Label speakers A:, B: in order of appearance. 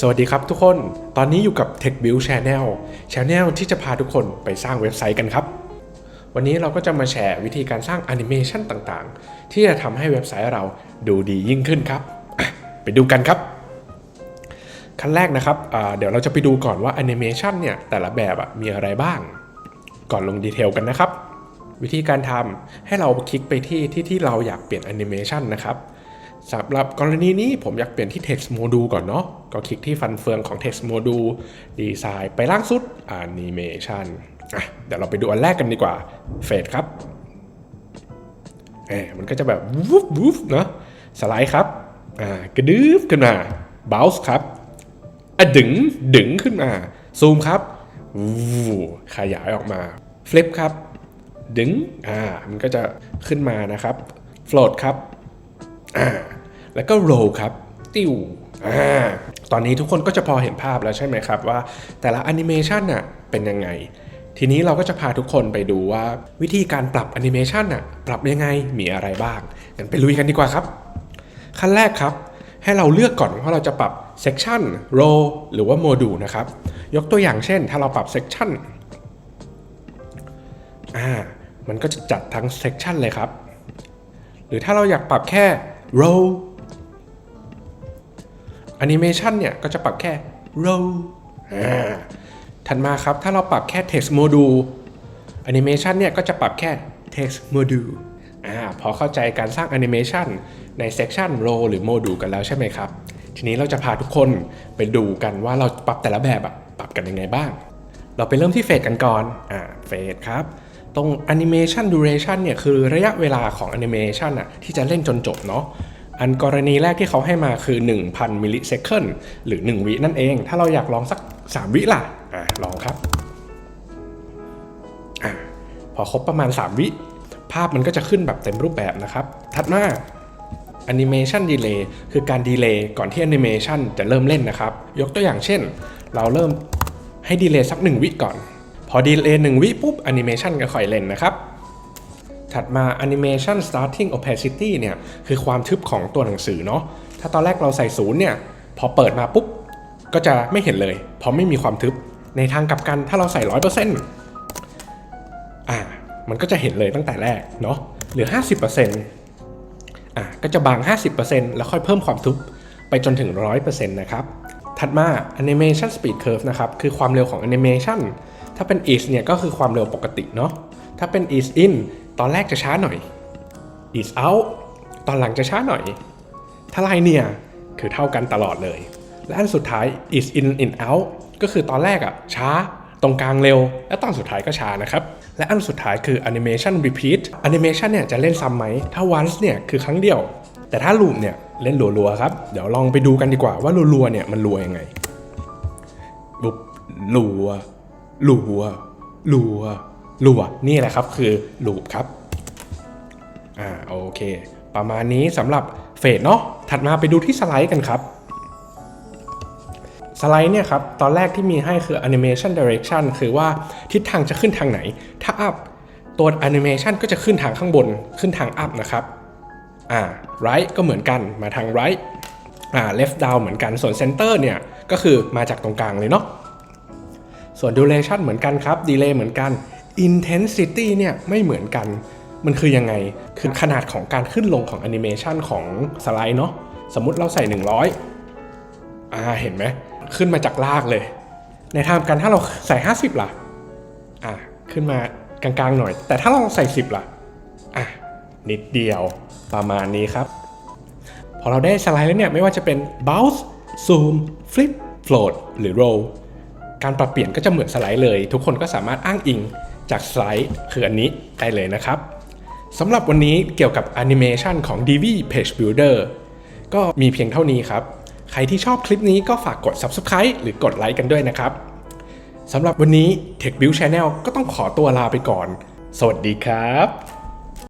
A: สวัสดีครับทุกคน ตอนนี้อยู่กับ Tech Build Channel Channel ที่จะพาทุกคนไปสร้างเว็บไซต์กันครับ วันนี้เราก็จะมาแชร์วิธีการสร้างแอนิเมชันต่างๆ ที่จะทำให้เว็บไซต์เราดูดียิ่งขึ้นครับ ไปดูกันครับ ขั้นแรกนะครับ เดี๋ยวเราจะไปดูก่อนว่าแอนิเมชันเนี่ยแต่ละแบบมีอะไรบ้าง ก่อนลงดีเทลกันนะครับ วิธีการทำให้เราคลิกไปที่ที่ที่เราอยากเปลี่ยนแอนิเมชันนะครับ สำหรับกรณีนี้ผมอยากเปลี่ยนที่ text module ก่อนเนาะก็คลิกที่ฟันเฟืองของ text module ดีไซน์ไปล่างสุด animation อะเดี๋ยวเราไปดูอันแรกกันดีกว่า fade ครับเออมันก็จะแบบวูฟวูฟเนาะสไลด์ครับอ่ากระดึบขึ้นมา bounce ครับอะดึงดึงขึ้นมา ซูมครับวูขยายออกมา flip ครับ ดึงอ่ามันก็จะขึ้นมานะครับ float ครับ แล้วก็ roll ครับติวอตอนนี้ทุกคนก็จะพอเห็นภาพแล้วใช่ไหมครับว่า แต่ละแอนิเมชันน่ะเป็นยังไง ทีนี้เราก็จะพาทุกคนไปดูว่าวิธีการปรับแอนิเมชันน่ะปรับยังไงมีอะไรบ้างงั้นไปลุยกันดีกว่าครับ ขั้นแรกครับ ให้เราเลือกก่อนว่าเราจะปรับ section row หรือว่า module นะครับ ยกตัวอย่างเช่น ถ้าเราปรับ section อ่ามันก็จะจัดทั้ง section เลยครับ หรือถ้าเราอยากปรับแค่ row animation เนี่ย ก็จะปรับแค่ row อ่าถัดมาครับ ถ้าเราปรับแค่ text module animation เนี่ย ก็จะปรับแค่ text module อ่าพอเข้าใจการสร้าง animation ใน section row หรือ module กันแล้วใช่ไหมครับ ทีนี้เราจะพาทุกคนไปดูกันว่าเราปรับแต่ละแบบอะปรับกันยังไงบ้าง เราไปเริ่มที่เฟสกันก่อน อ่า เฟสครับ ตรง animation duration เนี่ยคือระยะเวลาของ animation อะที่จะเล่นจนจบเนาะอันกรณีแรกที่เขาให้มาคือ 1,000มิลลิเซคันหรือ 1 วินั่นเอง ถ้าเราอยากลองสัก 3 วิล่ะอ่าลองครับอ่าพอครบประมาณ 3 วิ ภาพมันก็จะขึ้นแบบเต็มรูปแบบนะครับ ถัดมา Animation Delay คือการดีเลย์ก่อนที่ Animation จะเริ่มเล่นนะครับ ยกตัวอย่างเช่น เราเริ่มให้ดีเลย์สัก 1 วิก่อน พอดีเลย์1วิปุ๊บ Animation ก็ค่อยเล่นนะครับ ถัดมา Animation Starting Opacity เนี่ยคือความทึบของตัวหนังสือเนาะถ้าตอนแรกเราใส่ศูนย์เนี่ยพอเปิดมาปุ๊บก็จะไม่เห็นเลย เพราะไม่มีความทึบในทางกลับกันถ้าเราใส่100%อ่ามันก็จะเห็นเลยตั้งแต่แรกเนาะหลือ 50%อะก็จะบาง 50%แล้วค่อยเพิ่มความทึบไปจนถึง 100%นะครับ ถัดมา Animation Speed Curve นะครับ คือความเร็วของ Animation ถ้าเป็น ease เนี่ยก็คือความเร็วปกติเนาะ ถ้าเป็น ease in ตอนแรกจะช้าหน่อย ease out ตอนหลังจะช้าหน่อยถ้าไลเนี่ยคือเท่ากันตลอดเลย และอันสุดท้าย ease in in out ก็คือตอนแรกอะช้า ตรงกลางเร็ว และตอนสุดท้ายก็ช้านะครับ และอันสุดท้ายคือ animation repeat animation เนี่ยจะเล่นซ้ำไหม ถ้า once เนี่ยคือครั้งเดียว แต่ถ้า loop เนี่ยเล่นรัวๆครับ เดี๋ยวลองไปดูกันดีกว่าว่ารัวๆเนี่ยมันรัวยังไงลุบรัว รัวรัวรัวนี่แหละครับคือ loop ครับ อ่าโอเค ประมาณนี้สำหรับเฟสเนาะถัดมาไปดูที่สไลด์กันครับ สไลด์เนี่ยครับ ตอนแรกที่มีให้คือ animation direction คือว่าทิศทางจะขึ้นทางไหน ถ้า up ตัว animation ก็จะขึ้นทางข้างบนขึ้นทาง up นะครับอ่า right ก็เหมือนกันมาทาง right อ่า left down เหมือนกันส่วน center เนี่ยก็คือมาจากตรงกลางเลยเนาะ ส่วน duration เหมือนกันครับ delay เหมือนกัน intensity เนี่ยไม่เหมือนกัน มันคือยังไง คือขนาดของการขึ้นลงของ animation ของสไลด์เนาะ สมมุติเราใส่ 100 อ่า เห็นไหม ขึ้นมาจากลากเลย ในทางกันถ้าเราใส่ 50 ล่ะ อะขึ้นมากลางๆหน่อย แต่ถ้าเราใส่ 10 ล่ะ อะ นิดเดียวประมาณนี้ครับ พอเราได้สไลด์แล้วเนี่ย ไม่ว่าจะเป็น bounce zoom flip float หรือ roll การปรับเปลี่ยนก็จะเหมือนสไลด์เลย ทุกคนก็สามารถอ้างอิงจากสไลด์คืออันนี้ได้เลยนะครับสำหรับวันนี้เกี่ยวกับแอนิเมชันของ Divi Page Builder ก็มีเพียงเท่านี้ครับ ใครที่ชอบคลิปนี้ก็ฝากกด Subscribe หรือกดไลค์กันด้วยนะครับสำหรับวันนี้ Tech Build Channel ก็ต้องขอตัวลาไปก่อน สวัสดีครับ